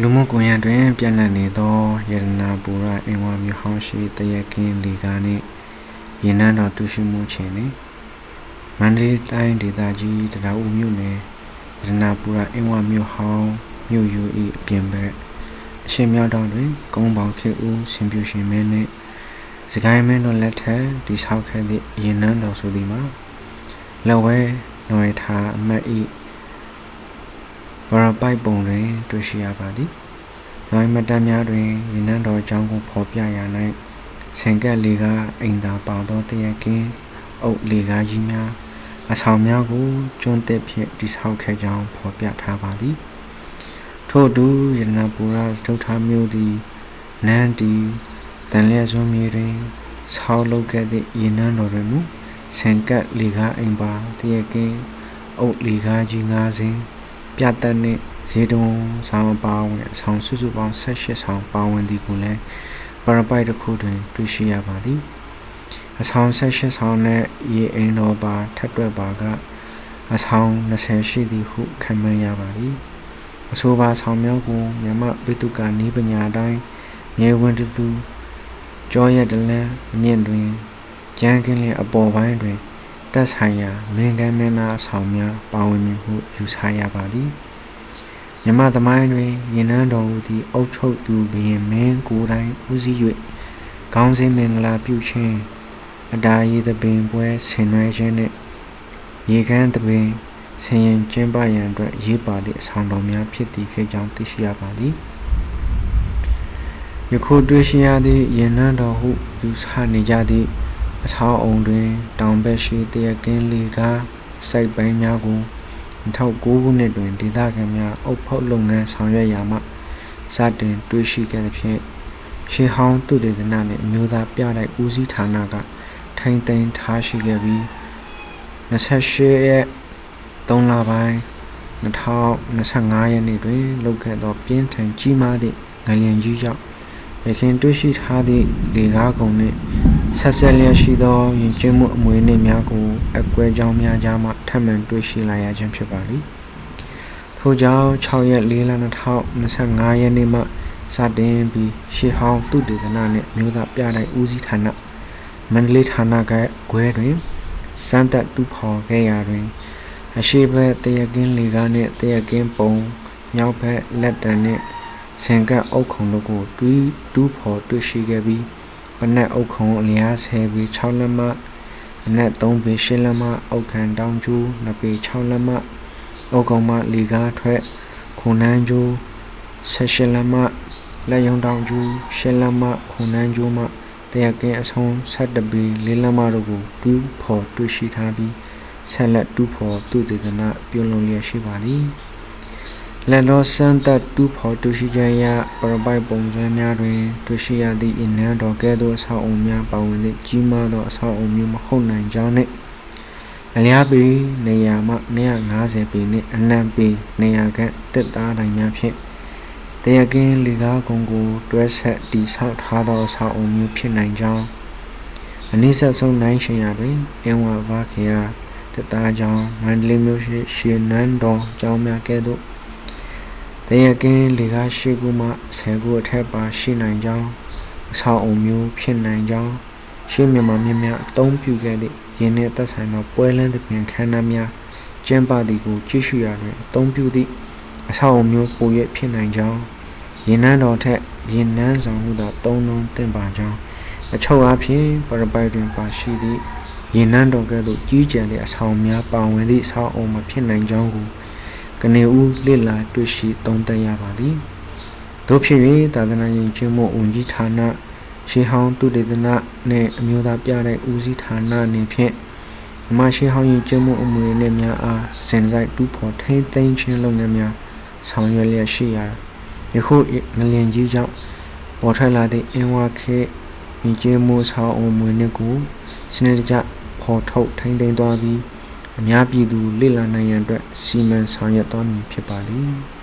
လူမှုကွန်ရက်တွင်ပျံ့နှံ့နေသော ရတနာပူရအင်ဝါမြို့ဟောင်းရှိ သရက်ခင်းလေကားနှင့် ရေနံ့တော်တူရှိမှုအခြေအနေ မန္တလေးတိုင်းဒေသကြီး တံတားဦးမြို့နယ် ရတနာပူရအင်ဝါမြို့ဟောင်းမြို့ယူ၏အပြင်ဘက် အရှင်မြောက်တောင်တွင် ကုန်းပေါင်ခေဦးဆင်ပြူရှင်မင်းနှင့်စကိုင်းမင်းတို့လက်ထက် တည်ဆောက်ခဲ့သည့် ရေနံ့တော်ဆိုသည်မှာ လက်ဝဲနော်ရထားအမတ်၏ ဝရပိုက်ပုံတွင်တွေ့ရှိရပါသည်။သမိုင်းမှတ်တမ်းများတွင်ရေနံ့တော်အကြောင်းကိုဖော်ပြရာ၌ဆင်ကပ်လေကားအိမ်သာပါသောသရက်ကင်းအုပ်လေကားကြီးများအဆောင်များကိုကျွန်းသစ်ဖြင့်တည်ဆောက်ခဲ့ကြောင်းဖော်ပြထားပါသည်။ထို့အတူရတနာပူရစတုထာမြို့သည်နန်းတီတန်လျက်စွန်းမြေတွင်ဆောက်လုပ်ခဲ့သည့်ရေနံ့တော်တွင်မူဆင်ကပ်လေကားအိမ်ပါသရက်ကင်းအုပ်လေကားကြီး၅စင်း ပြသက်နှင့် ဇေတုံဆောင်အပါဝင် အဆောင်စုစုပေါင်း 18 ဆောင်ပါဝင်သည်ကိုလည်း ပရပိုက်တစ်ခုတွင် တွေ့ရှိရပါသည် အဆောင် 18 ဆောင်နှင့် ရေအိမ်တော်ပါထက်တွက်ပါက အဆောင် 20 ရှိသည်ဟု ခန့်မှန်းရပါသည် အဆိုပါဆောင်များကို မြမဝိတုကနီးပညာတိုင်း မြေဝင်တသူကြောရက်တလန်းအမြင့်တွင်ကျန်းကင်းလျက် အပေါ်ပိုင်းတွင် သက်ဆိုင်ရာ မင်းကမ်းမင်းသားအဆောင်များ ပါဝင်မည်ဟု ယူဆရပါသည် မြမသမိုင်းတွင် ရင်နှန်းတော်မူသည့်အုတ်ချုပ်သူဘုရင်မင်းကိုယ်တိုင် ဦးစီး၍ခေါင်းစင်းမင်္ဂလာပြုခြင်း အတားရည်သပင်ပွဲဆင်နွှဲခြင်းနှင့် ရေကမ်းသပင်ဆင်ရင်ကျင်းပရန်အတွက်ရေးပါသည့် အဆောင်တော်များဖြစ်သည်ဖြစ်ကြောင်း သိရှိရပါသည် ယခုတွေ့ရှိရသည့် ရင်နှန်းတော်ဟု ယူဆနေကြသည့် အဆောက်အုံတွင် တောင်ဘက်ရှိတရကင်းလေကားစိုက်ပိုင်းများကို 2009 ခုနှစ်တွင် ဒေသခံများ အုပ်ဖုတ်လုပ်ငန်း ဆောင်ရွက်ရာမှ စတင်တွေ့ရှိခဲ့သဖြင့် ရှေးဟောင်းသုတေသနနှင့် အမျိုးသားပြတိုက်ဦးစီးဌာနက ထိန်းသိမ်းထားရှိခဲ့ပြီး 28 ရက် 3 လပိုင်း 2025 ရက်နေ့တွင်လုပ်ခဲ့သော ပြင်းထန်ကြီးမားသည့် ငလျင်ကြီးကြောင့်ရခင်တွေ့ရှိထားသည့်လေကားကုန်နှင့် ဆက်ဆက်လျက်ရှိသောယဉ်ကျေးမှုအမွေအနှစ်များကိုအကွဲကြောင်းများကြားမှထပ်မံတွေ့ရှိလာရခြင်းဖြစ်ပါသည်။ထို့ကြောင့်6ရက်4လ2025ရက်နေ့မှစတင်ပြီးရှေးဟောင်းသုတေသနနှင့်မြို့သားပြတိုက်ဦးစီးဌာနမန္တလေးဌာနကခွဲတွင်စမ်းသပ်တူဖော်ခဲ့ရာတွင်အရှိဘက်တရကင်းလေကားနှင့်တရကင်းပုံမြောက်ဘက်လက်တံနှင့်ဆင်ကပ်အုပ်ခုံတို့ကိုတွီးတူးဖော်တွေ့ရှိခဲ့ပြီး ပနက်အုပ်ခုံအလျား10ပေ6လက်မအနက်3ပေ8လက်မအုပ်ခံတောင်ကျိုး2ပေ6လက်မအုပ်ကုံမှလီကားထွက်ခုနန်းကျိုး18လက်မလက်ယုံတောင်ကျိုး8လက်မခုနန်းကျိုးမှတရကင်းအဆုံး17ပေ4လက်မတို့ကိုတူးဖော်တွေ့ရှိထားပြီးဆက်လက်တူးဖော်သူတေသနပြုလုပ်လျက်ရှိပါသည် လက်လောစမ်းသက်တူဖော်တွေ့ရှိချက်အရ ပရပိုက်ပုံစံများတွင် တွေ့ရှိရသည့် အနံတော်ကဲ့သို့ အဆောက်အုံများပါဝင်သည့် ကြီးမားသော အဆောက်အုံမျိုး မဟုတ်နိုင်ကြောင်းနှင့် အလျားပေနေရာမှ250ပေနှင့် အနံပေ200ခန့်တက်သားတိုင်များဖြင့်တရကင်းလေကားကုန်းကို တွဲဆက်တည်ဆောက်ထားသော အဆောက်အုံမျိုး ဖြစ်နိုင်ကြောင်း အနည်းဆက်ဆုံးနိုင်ရှင်ရာတွင် အင်ဝါဗာခေယာတက်သားကြောင်း မန္တလေးမြို့ရှိ ရှေနန်းတော်ကျောင်းများကဲ့သို့ တရကင်းလေကားရှိခုမှ10ခုအထက်ပါရှိနိုင်ကြောင်းအဆောက်အုံမျိုးဖြစ်နိုင်ကြောင်းရှေးမြန်မာမြများအသုံးပြုခဲ့သည့်ရင်းနှင့်သက်ဆိုင်သောပွဲလန်းသဖြင့်ခန္ဓာများကျင်းပသည်ကိုကြည့်ရှုရာတွင်အသုံးပြုသည့်အဆောက်အုံမျိုးပို၍ဖြစ်နိုင်ကြောင်းရင်နှန်းတော်ထက်ရင်နှန်းဆောင်ဟုသာသုံးလုံးသင့်ပါကြောင်းအချုပ်အားဖြင့်ပရပိုက်တွင်ပါရှိသည့်ရင်နှန်းတော်ကဲ့သို့ကြီးကျယ်သည့်အဆောင်များပါဝင်သည့်အဆောက်အုံမဖြစ်နိုင်ကြောင်းကို ကနေဦးလေ့လာတွေ့ရှိသုံးသပ်ရပါသည်တို့ဖြစ်၍သာသနာ့ယဉ်ကျေးမှုဝန်ကြီးဌာနရှေးဟောင်းသုတေသနနှင့်အမျိုးသားပြတဲ့ဦးစီးဌာနအနေဖြင့်အမရှိဟောင်းယဉ်ကျေးမှုအမွေအနှစ်များအားစင်စိုက်တူးဖော်ထိန်းသိမ်းခြင်းလုပ်ငန်းများဆောင်ရွက်လျက်ရှိရာယခုငလျင်ကြီးကြောင့်ပေါ်ထွက်လာသည့်အင်ဝါခေယဉ်ကျေးမှုဆောင်အုံမွေနှစ်ကိုစနစ်တကျဖော်ထုတ်ထိန်းသိမ်းသွားပြီး အများပြည်သူလေ့လာနိုင်ရန်အတွက် စီမံဆောင်ရွက်သွားမည်ဖြစ်ပါသည်။